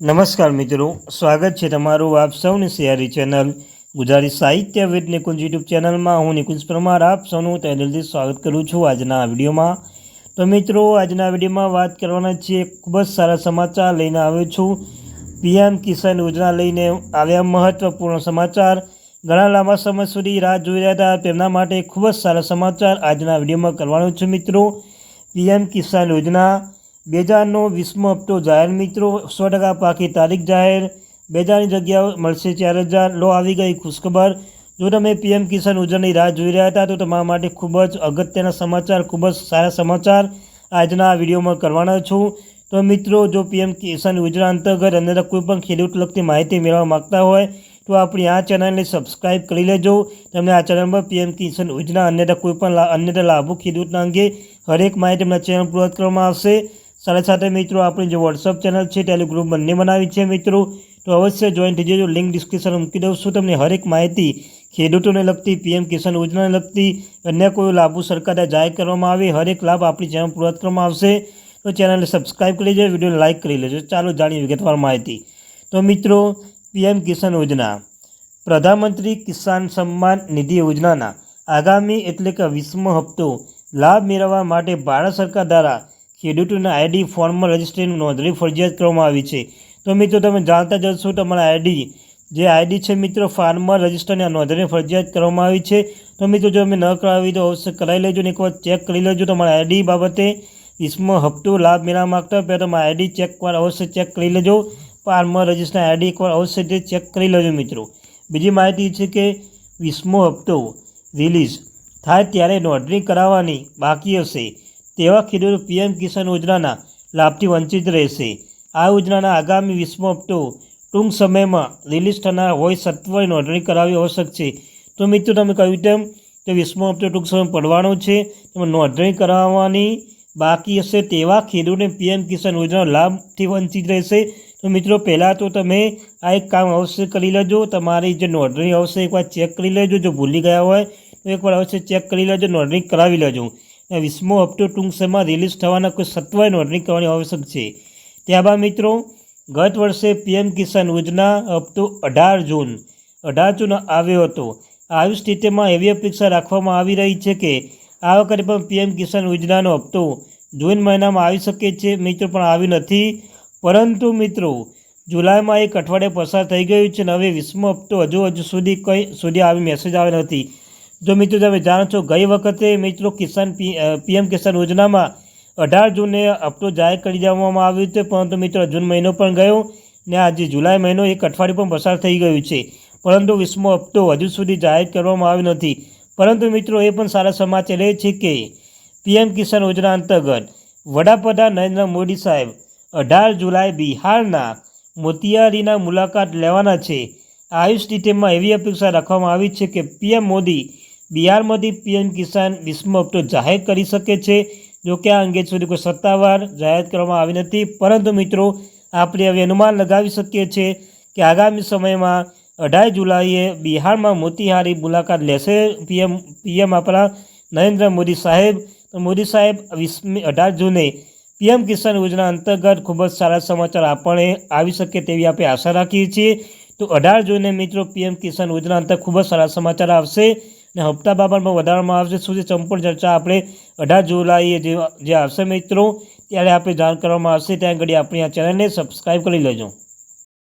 નમસ્કાર મિત્રો, સ્વાગત છે તમારું આપ સૌની સિયારી ચેનલ ગુજરાતી સાહિત્ય વિદ નિકુંજ યુટ્યુબ ચેનલમાં. હું નિકુંજ પરમાર, આપ સૌનું તહેદિલથી સ્વાગત કરું છું આજના વિડીયોમાં. તો મિત્રો, આજના વિડીયોમાં વાત કરવાના છીએ ખૂબ જ સારા સમાચાર લઈને આવ્યો છું. પીએમ કિસાન યોજના લઈને આવ્યા મહત્વપૂર્ણ સમાચાર. ઘણા લાંબા સમય સુધી રાહ જોઈ રહ્યા હતા. તેમના માટે ખૂબ જ સારા સમાચાર આજના વિડીયોમાં કરવાનો છે મિત્રો. પીએમ કિસાન યોજના બે હજારનો વીસમો હપ્તો જાહેર મિત્રો, સો ટકા પાકી તારીખ જાહેર. બે હજારની જગ્યાઓ મળશે ચાર હજાર. લો આવી ગઈ ખુશખબર. જો તમે પીએમ કિસાન યોજનાની રાહ જોઈ રહ્યા હતા, તો તમારા માટે ખૂબ જ અગત્યના સમાચાર, ખૂબ જ સારા સમાચાર આજના આ વિડીયોમાં કરવાના છું. તો મિત્રો, જો પીએમ કિસાન યોજના અંતર્ગત અંદર કોઈ પણ ખેડૂત લગતી માહિતી મેળવવા માગતા હોય, તો આપણી આ ચેનલને સબસ્ક્રાઇબ કરી લેજો. તમને આ ચેનલ પર પીએમ કિસાન યોજના અન્યતા કોઈ પણ અન્યતા લાભો ખેડૂતના અંગે હરેક માહિતી તમને ચેનલ પૂરત કરવામાં આવશે. સાથે સાથે મિત્રો, આપણી જે વોટ્સઅપ ચેનલ છે ટેલિગ્રુપ બંને બનાવી છે મિત્રો. તો અવશ્ય જોઈન થઈ જજો. લિંક ડિસ્ક્રિપ્શનમાં મૂકી દઉં છું તમને. હરેક માહિતી ખેડૂતોને લગતી પીએમ કિસાન યોજનાને લગતી, અન્ય કોઈ લાભો સરકારે જાહેર કરવામાં આવે, હરેક લાભ આપણી ચેનલ પૂરા કરવામાં આવશે. તો ચેનલને સબસ્ક્રાઈબ કરી લેજો, વિડીયોને લાઇક કરી લેજો. ચાલો જાણીએ વિગતવાર માહિતી. તો મિત્રો પીએમ કિસાન યોજના. પ્રધાનમંત્રી કિસાન સન્માન નિધિ યોજનાના આગામી એટલે કે વીસમો હપ્તો લાભ મેળવવા માટે ભારત સરકાર દ્વારા ખેડૂતોના આઈડી ફોર્મમાં રજિસ્ટ્રીની નોંધણી ફરજિયાત કરવામાં આવી છે. તો મિત્રો, તમે જાણતા જશો તમારા આઈડી જે આઈડી છે મિત્રો ફાર્મર રજિસ્ટરની નોંધણી ફરજિયાત કરવામાં આવી છે. તો મિત્રો, જો અમે ન કરાવી તો અવશ્ય કરાવી લેજો ને એકવાર ચેક કરી લેજો તમારા આઈડી બાબતે. વીસમો હપ્તો, લાભ મેળવવા માગતા હોય તમારા આઈડી ચેક એકવાર અવશ્ય ચેક કરી લેજો. ફાર્મર રજિસ્ટર આઈડી એકવાર અવશ્ય ચેક કરી લેજો મિત્રો. બીજી માહિતી છે કે વીસમો હપ્તો રિલીઝ થાય ત્યારે નોંધણી કરાવવાની બાકી હશે. તેવા ખેડૂતો પીએમ કિસાન યોજનાના લાભથી વંચિત રહેશે. આ યોજનાના આગામી વીસમો હપ્તો ટૂંક સમયમાં રિલીઝ થનાર હોય સત્વરે નોંધણી કરાવવી આવશ્યક છે. તો મિત્રો, તમે કહ્યું તેમ કે વીસમો હપ્તો ટૂંક સમય પડવાનો છે. તેમાં નોંધણી કરાવવાની બાકી હશે તેવા ખેડૂતોને પીએમ કિસાન યોજનાનો લાભથી વંચિત રહેશે. તો મિત્રો, પહેલાં તો તમે આ એક કામ અવશ્ય કરી લેજો. તમારી જે નોંધણી આવશે, એકવાર ચેક કરી લેજો. જો ભૂલી ગયા હોય તો એકવાર અવશ્ય ચેક કરી લેજો, નોંધણી કરાવી લેજો. વીસમો હપ્તો ટૂંક સમયમાં રિલીઝ થવાના કોઈ સત્વરે નોંધણી કરવાની આવશ્યક છે. ત્યારબાદ મિત્રો, ગત વર્ષે પીએમ કિસાન યોજના હપ્તો અઢાર જૂન અઢાર જૂન આવ્યો હતો. આવી સ્થિતિમાં એવી અપેક્ષા રાખવામાં આવી રહી છે કે આ વખતે પણ પીએમ કિસાન યોજનાનો હપ્તો જૂન મહિનામાં આવી શકે છે. મિત્રો, પણ આવી નથી. પરંતુ મિત્રો, જુલાઈમાં એક અઠવાડિયે પસાર થઈ ગયું છે અને હવે વીસમો હપ્તો હજુ હજુ સુધી કંઈ, સુધી આવી મેસેજ આવ્યો નથી. જો મિત્રો તમે જાણો છો, ગઈ વખતે મિત્રો કિસાન પીએમ કિસાન યોજનામાં અઢાર જૂને હપ્તો જાહેર કરી દેવામાં આવ્યો હતું, પરંતુ મિત્રો જૂન મહિનો પણ ગયો ને આજે જુલાઈ મહિનો એક અઠવાડિયું પણ પસાર થઈ ગયું છે. પરંતુ વીસમો હપ્તો હજુ સુધી જાહેર કરવામાં આવ્યો નથી. પરંતુ મિત્રો એ પણ સારા સમાચાર એ છે કે પીએમ કિસાન યોજના અંતર્ગત વડાપ્રધાન નરેન્દ્ર મોદી સાહેબ અઢાર જુલાઈ બિહારના મોતિયારીના મુલાકાત લેવાના છે. આયુષ સ્થિતિમાં એવી અપેક્ષા રાખવામાં આવી છે કે પીએમ મોદી બિહારમાંથી પીએમ કિસાન વીસમો હપ્તો જાહેર કરી શકે છે, જો કે આ અંગે સુધી કોઈ સત્તાવાર જાહેર કરવામાં આવી નથી. પરંતુ મિત્રો, આપણે હવે અનુમાન લગાવી શકીએ છીએ કે આગામી સમયમાં અઢાર જુલાઈએ બિહારમાં મોતીહારી મુલાકાત લેશે પીએમ પીએમ આપણા નરેન્દ્ર મોદી સાહેબ. મોદી સાહેબ વીસમી અઢાર જૂને પીએમ કિસાન યોજના અંતર્ગત ખૂબ જ સારા સમાચાર આપણે આવી શકે તેવી આપણે આશા રાખીએ છીએ. તો અઢાર જૂને મિત્રો, પીએમ કિસાન યોજના અંતર્ગત ખૂબ જ સારા સમાચાર આવશે. અને હપ્તા બાબતમાં વધારવામાં આવશે. સુધી સંપૂર્ણ ચર્ચા આપણે અઢાર જુલાઈએ જે જે આવશે મિત્રો, ત્યારે આપણે જાણ કરવામાં આવશે. ત્યાં ઘડી આપણી આ ચેનલને સબસ્ક્રાઈબ કરી લેજો.